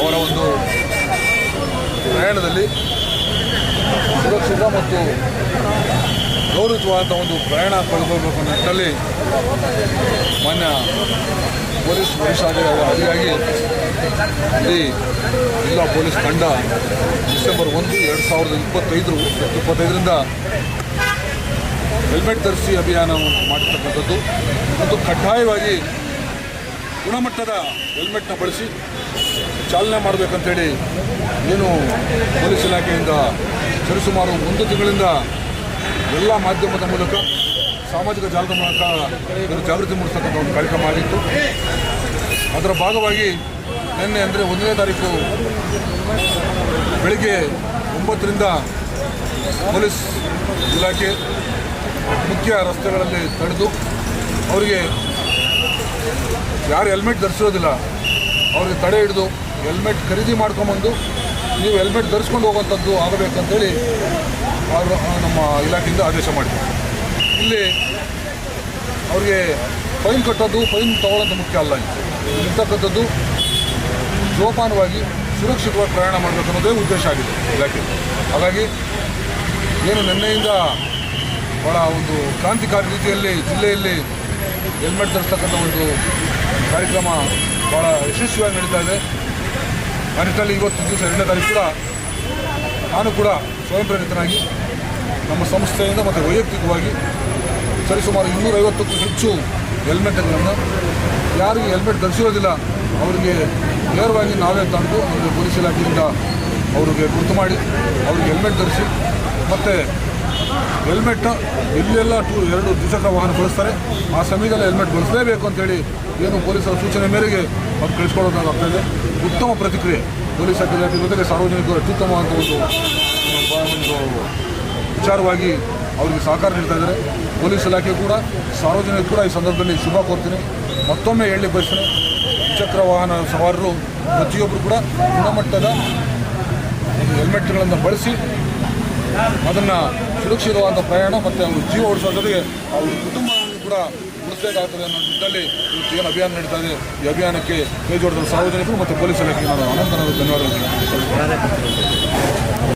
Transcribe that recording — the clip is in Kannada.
ಅವರ ಒಂದು ಪ್ರಯಾಣದಲ್ಲಿ ಸುರಕ್ಷಿತ ಮತ್ತು ಗೌರವಿತವಾದಂಥ ಒಂದು ಪ್ರಯಾಣ ಕಳೆದುಕೊಳ್ಬೇಕು ಅನ್ನೋ ಮಾನ್ಯ ಪೊಲೀಸ್ ವರಿಷ್ಠಾಧಿಕಾರಿಯಾಗಿ ಇಲ್ಲಿ ಜಿಲ್ಲಾ ಪೊಲೀಸ್ ತಂಡ ಡಿಸೆಂಬರ್ ಒಂದು, ಎರಡು ಸಾವಿರದ ಇಪ್ಪತ್ತೈದು ಇಪ್ಪತ್ತೈದರಿಂದ ಹೆಲ್ಮೆಟ್ ಧರಿಸಿ ಅಭಿಯಾನವನ್ನು ಮಾಡಿರ್ತಕ್ಕಂಥದ್ದು. ಮತ್ತು ಕಡ್ಡಾಯವಾಗಿ ಗುಣಮಟ್ಟದ ಹೆಲ್ಮೆಟ್ನ ಬಳಸಿ ಚಾಲನೆ ಮಾಡಬೇಕಂತೇಳಿ ಏನು ಪೊಲೀಸ್ ಇಲಾಖೆಯಿಂದ ಸರಿಸುಮಾರು ಒಂದು ತಿಂಗಳಿಂದ ಎಲ್ಲ ಮಾಧ್ಯಮದ ಮೂಲಕ, ಸಾಮಾಜಿಕ ಜಾಲದ ಮೂಲಕ ಇದನ್ನು ಜಾಗೃತಿ ಮೂಡಿಸ್ತಕ್ಕಂಥ ಒಂದು ಕಾರ್ಯಕ್ರಮ ಆಗಿತ್ತು. ಅದರ ಭಾಗವಾಗಿ ನಿನ್ನೆ ಅಂದರೆ ಒಂದನೇ ತಾರೀಕು ಬೆಳಿಗ್ಗೆ ಒಂಬತ್ತರಿಂದ ಪೊಲೀಸ್ ಇಲಾಖೆ ಮುಖ್ಯ ರಸ್ತೆಗಳಲ್ಲಿ ತಡೆದು ಅವರಿಗೆ ಯಾರು ಹೆಲ್ಮೆಟ್ ಧರಿಸೋದಿಲ್ಲ. ಅವ್ರಿಗೆ ತಡೆ ಹಿಡಿದು ಹೆಲ್ಮೆಟ್ ಖರೀದಿ ಮಾಡ್ಕೊಂಬಂದು ನೀವು ಹೆಲ್ಮೆಟ್ ಧರಿಸ್ಕೊಂಡು ಹೋಗುವಂಥದ್ದು ಆಗಬೇಕಂತೇಳಿ ಅವರು ನಮ್ಮ ಇಲಾಖೆಯಿಂದ ಆದೇಶ ಮಾಡಿದ್ದಾರೆ ಇಲ್ಲಿ ಅವ್ರಿಗೆ ಫೈನ್ ಕಟ್ಟೋದು, ಫೈನ್ ತಗೊಳ್ಳೋದು ಮುಖ್ಯ ಅಲ್ಲ ಇರ್ತಕ್ಕಂಥದ್ದು ಜೋಪಾನವಾಗಿ ಸುರಕ್ಷಿತವಾಗಿ ಪ್ರಯಾಣ ಮಾಡಬೇಕು ಅನ್ನೋದೇ ಉದ್ದೇಶ ಆಗಿದೆ ಇಲಾಖೆ. ಹಾಗಾಗಿ ಏನು ನಿನ್ನೆಯಿಂದ ಭಾಳ ಒಂದು ಕ್ರಾಂತಿಕಾರಿ ರೀತಿಯಲ್ಲಿ ಜಿಲ್ಲೆಯಲ್ಲಿ ಹೆಲ್ಮೆಟ್ ಧರಿಸ್ತಕ್ಕಂಥ ಒಂದು ಕಾರ್ಯಕ್ರಮ ಭಾಳ ಯಶಸ್ವಿಯಾಗಿ ನಡೀತಾ ಇದೆ. ಆ ಇವತ್ತು ದಿವಸ ಎರಡನೇ ತಾರೀಕು ಕೂಡ ನಾನು ಕೂಡ ಸ್ವಯಂ ಪ್ರೇರಿತನಾಗಿ ನಮ್ಮ ಸಂಸ್ಥೆಯಿಂದ ಮತ್ತು ವೈಯಕ್ತಿಕವಾಗಿ ಸರಿಸುಮಾರು ಇನ್ನೂರೈವತ್ತಕ್ಕೂ ಹೆಚ್ಚು ಹೆಲ್ಮೆಟ್ಗಳನ್ನು ಯಾರಿಗೆ ಹೆಲ್ಮೆಟ್ ಧರಿಸಿರೋದಿಲ್ಲ, ಅವರಿಗೆ ನೇರವಾಗಿ ನಾವೇ ತಂದು ಅವರಿಗೆ ಪೊಲೀಸ್ ಇಲಾಖೆಯಿಂದ ಅವರಿಗೆ ಗುರುತು ಮಾಡಿ, ಅವರಿಗೆ ಹೆಲ್ಮೆಟ್ ಧರಿಸಿ, ಮತ್ತು ಹೆಲ್ಮೆಟ್ ಇಲ್ಲೆಲ್ಲ ಟೂ ಎರಡು ದ್ವಿಚಕ್ರ ವಾಹನ ಬಳಸ್ತಾರೆ. ಆ ಸಮಯದಲ್ಲಿ ಹೆಲ್ಮೆಟ್ ಬಳಸಲೇಬೇಕು ಅಂತೇಳಿ ಏನು ಪೊಲೀಸರ ಸೂಚನೆ ಮೇರೆಗೆ ಅವ್ರು ಕಳಿಸ್ಕೊಡೋದಾಗ್ತಾ ಇದೆ. ಉತ್ತಮ ಪ್ರತಿಕ್ರಿಯೆ ಪೊಲೀಸ್ ಇಲಾಖೆ ಜೊತೆಗೆ ಸಾರ್ವಜನಿಕರು ಅತ್ಯುತ್ತಮವಾದ ಒಂದು ಒಂದು ವಿಚಾರವಾಗಿ ಅವರಿಗೆ ಸಹಕಾರ ನೀಡ್ತಾ ಇದ್ದಾರೆ. ಪೊಲೀಸ್ ಇಲಾಖೆ ಕೂಡ, ಸಾರ್ವಜನಿಕರು ಕೂಡ ಈ ಸಂದರ್ಭದಲ್ಲಿ ಶುಭ ಕೋರ್ತೀನಿ. ಮತ್ತೊಮ್ಮೆ ಹೇಳಿ ಬಯಸ್ತೇನೆ, ದ್ವಿಚಕ್ರ ವಾಹನ ಸವಾರರು ಪ್ರತಿಯೊಬ್ಬರು ಕೂಡ ಗುಣಮಟ್ಟದ ಹೆಲ್ಮೆಟ್ಗಳನ್ನು ಬಳಸಿ ಅದನ್ನು ಸುರಕ್ಷಿತವಾದ ಪ್ರಯಾಣ ಮತ್ತು ಅವರು ಜೀವ ಉಳಿಸೋ ಜೊತೆಗೆ ಅವ್ರ ಕುಟುಂಬವನ್ನು ಕೂಡ ಉಳಿಸಬೇಕಾಗ್ತದೆ ಅನ್ನೋ ನಿಟ್ಟಿನಲ್ಲಿ ಇವತ್ತು ಏನು ಅಭಿಯಾನ ನಡೀತಾ ಇದೆ, ಈ ಅಭಿಯಾನಕ್ಕೆ ಕೈ ಜೋಡಿದ ಸಾರ್ವಜನಿಕರು ಮತ್ತು ಪೊಲೀಸ್ ಇಲಾಖೆಗೆ ನಾನು ಧನ್ಯವಾದಗಳು.